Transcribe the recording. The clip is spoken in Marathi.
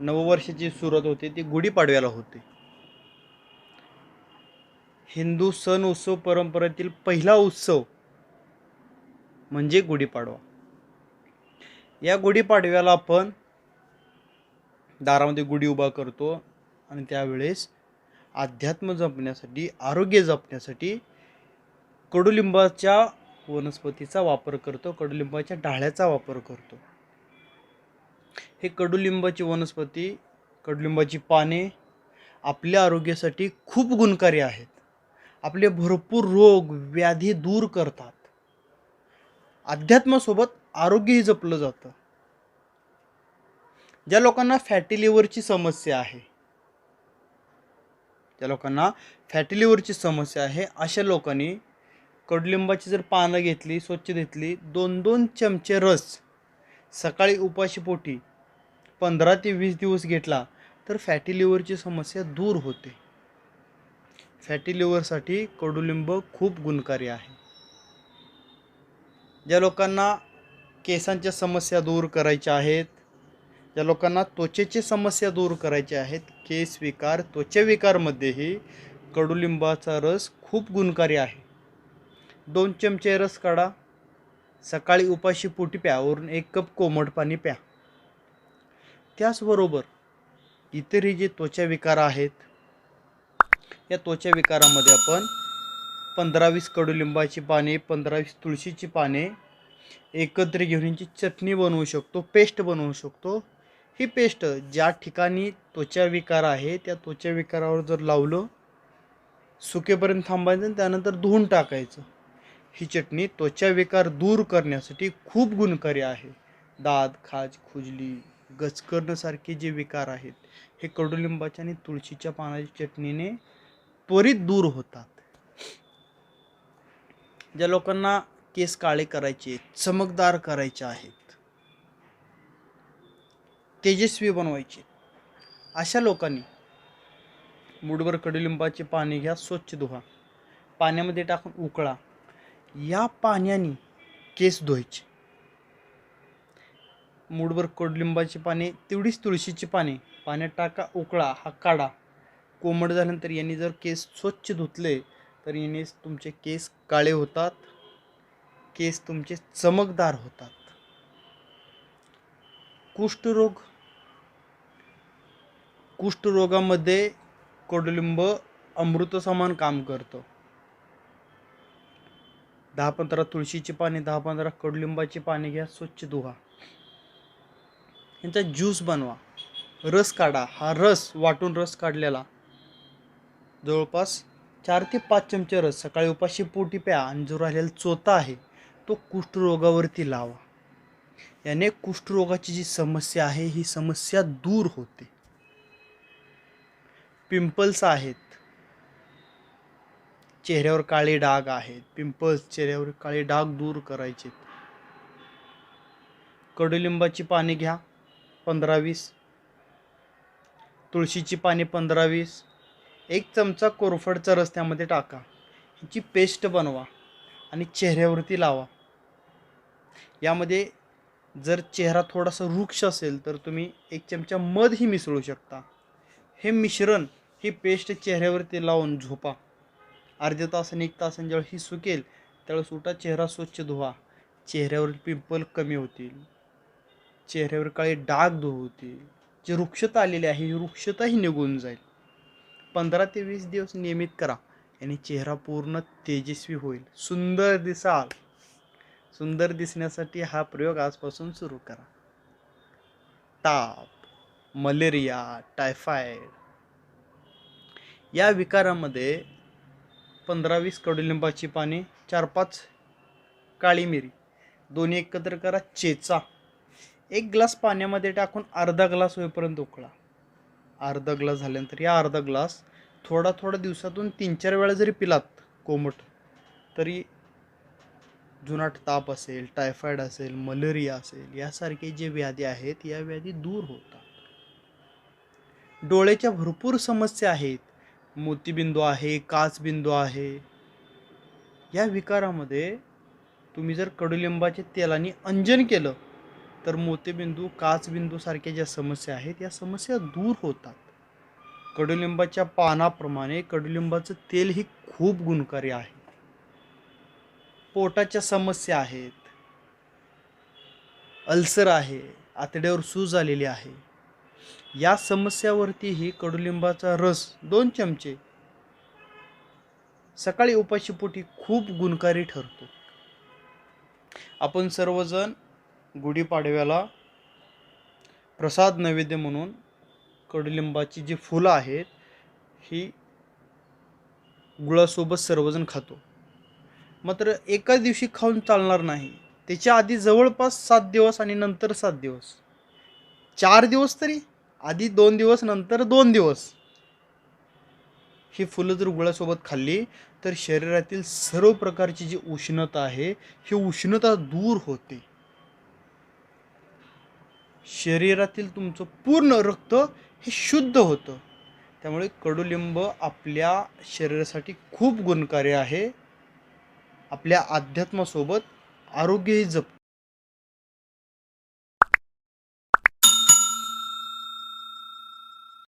नववर्षाची सुरुवात होते ती गुढीपाडव्याला होते. हिंदू सण उत्सव परंपरेतील पहिला उत्सव म्हणजे गुढीपाडवा. या गुढीपाडव्याला आपण दारामध्ये गुढी उभा करतो आणि त्यावेळेस अध्यात्म जपण्यासाठी आरोग्य जपण्यासाठी कडुलिंबाच्या वनस्पतीचा वापर करतो कडुलिंबाच्या डाळ्याचा वापर करतो. हे कडुलिंबाची वनस्पती कडुलिंबाची पाने आपल्या आरोग्यासाठी खूप गुणकारी आहेत. आपले भरपूर रोग व्याधी दूर करतात. अध्यात्मासोबत आरोग्यही जपलं जातं. ज्या लोकांना फॅटी लिव्हरची समस्या आहे ज्या लोकांना फॅटी लिव्हरची समस्या आहे अशा लोकांनी कडुलिंबाची जर पानं घेतली स्वच्छ घेतली दोन दोन चमचे रस सकाळी उपाशीपोटी पंधरा ते वीस दिवस घेतला तर फॅटी लिव्हरची समस्या दूर होते. फॅटी लिव्हरसाठी कडुलिंब खूप गुणकारी आहे. ज्या लोकांना केसांच्या समस्या दूर करायच्या आहेत ज्या लोकांना त्वचेची समस्या दूर करायच्या आहेत केस विकार त्वचेविकारमध्येही कडुलिंबाचा रस खूप गुणकारी आहे. दोन चमचे रस काढा. सकाळी उपाशी पोटी प्या वरून एक कप कोमट पाणी प्या. त्याचबरोबर इतरही जे त्वचा विकार आहेत या त्वचाविकारामध्ये आपण पंधरावीस कडुलिंबाची पाने पंधरावीस तुळशीची पाने एकत्र घेऊन यांची चटणी बनवू शकतो पेस्ट बनवू शकतो. ही पेस्ट ज्या ठिकाणी त्वचा विकार आहे त्या त्वचा विकारावर जर लावलं सुकेपर्यंत थांबायचं आणि त्यानंतर धुवून टाकायचं. ही चटणी त्वचाविकार दूर करण्यासाठी खूप गुणकारी आहे. दात खाज खुजली गचकरणसारखे जे विकार आहेत हे कडुलिंबाच्या आणि तुळशीच्या पानाच्या चटणीने त्वरित दूर होतात. ज्या लोकांना केस काळे करायचे चमकदार करायचे आहेत तेजस्वी बनवायचे अशा लोकांनी मुठभर कडुलिंबाचे पाणी घ्या स्वच्छ धुवा. पाण्यामध्ये टाकून उकळा. या पाण्याने केस धुवायचे. मूडभर कडुलिंबाची पाने तेवढीच तुळशीची पाने पाण्यात टाका उकळा हा काढा. कोमट झाल्यानंतर यांनी जर केस स्वच्छ धुतले तर याने तुमचे केस काळे होतात केस तुमचे चमकदार होतात. कुष्ठरोग कुष्ठरोगामध्ये कडुलिंब अमृत समान काम करतं. दहा पंधरा तुळशीची पाने दहा पंधरा कडुलिंबाची पाने घ्या स्वच्छ धुवा. यांचा ज्यूस बनवा. रस काढा. हा रस वाटून रस काढलेला. जवळपास चार ते पाच चमचे रस. सकाळी उपाशी पोटी प्या आणि जो राहिलेला चोथा आहे तो कुष्ठरोगावरती लावा. याने कुष्ठरोगाची जी समस्या आहे ही समस्या दूर होते. पिंपल्स आहेत. चेहऱ्यावर काळे डाग आहेत. पिंपल्स चेहऱ्यावर काळे डाग दूर करायचे. कडुलिंबाची पाने घ्या पंधरा वीस. तुळशीची पाने पंधरा वीस. एक चमचा कोरफडचा रस त्यामध्ये टाका. ह्याची पेस्ट बनवा आणि चेहऱ्यावरती लावा. यामध्ये जर चेहरा थोडासा वृक्ष असेल तर तुम्ही एक चमचा मधही मिसळू शकता. हे मिश्रण ही पेस्ट चेहऱ्यावरती लावून झोपा. अर्ध्या तासाने एक तासाने ज्यावेळेस ही सुकेल त्यावेळेस उठा चेहरा स्वच्छ धुवा. चेहऱ्यावरील पिंपल कमी होतील. चेहऱ्यावर काळे डाग दूर होतील जे वृक्षता आलेली आहे ही वृक्षताही निघून जाईल. पंधरा ते वीस दिवस नियमित करा आणि चेहरा पूर्ण तेजस्वी होईल. सुंदर दिसाल. सुंदर दिसण्यासाठी हा प्रयोग आजपासून सुरू करा. ताप मलेरिया टायफॉइड. या विकारामध्ये पंधरा वीस कडुलिंबाची पाने चार पाच काळी मिरी. दोन्ही एकत्र करा चेचा. एक ग्लास पाण्यामध्ये टाकून अर्धा ग्लास होईपर्यंत उकळा. अर्धा ग्लास झाल्यानंतर या अर्धा ग्लास थोडा थोडा दिवसातून तीन चार वेळा जरी पिलात कोमट तरी जुनाट ताप असेल टायफॉईड असेल मलेरिया असेल यासारखे जे व्याधी आहेत या व्याधी दूर होतात. डोळ्याच्या भरपूर समस्या आहेत. मोतीबिंदू आहे काचबिंदू आहे. या विकारामध्ये तुम्ही जर कडुलिंबाच्या तेलाने अंजन केलं तर मोतीबिंदू काचबिंदूसारख्या ज्या समस्या आहेत या समस्या दूर होतात. कडुलिंबाच्या पानाप्रमाणे कडुलिंबाचं तेल ही खूप गुणकारी आहे. पोटाच्या समस्या आहेत. अल्सर आहे आतड्यावर सूज आलेली आहे. या समस्यावरतीही कडुलिंबाचा रस दोन चमचे. सकाळी उपाशीपोटी खूप गुणकारी ठरतो. आपण सर्वजण गुढीपाडव्याला प्रसाद नैवेद्य म्हणून कडुलिंबाची जी फुलं आहेत ही गुळासोबत सर्वजण खातो. मात्र एका दिवशी खाऊन चालणार नाही. त्याच्या आधी जवळपास सात दिवस आणि नंतर सात दिवस. चार दिवस तरी? आधी दोन दिवस नंतर दोन दिवस. ही फुलं जर गुळासोबत खाल्ली तर शरीरातील सर्व प्रकारची जी उष्णता आहे ही उष्णता दूर होते. शरीरातील तुमचं पूर्ण रक्त हे शुद्ध होतं. त्यामुळे कडुलिंब आपल्या शरीरासाठी खूप गुणकारी आहे. आपल्या अध्यात्मासोबत आरोग्यही जपतं.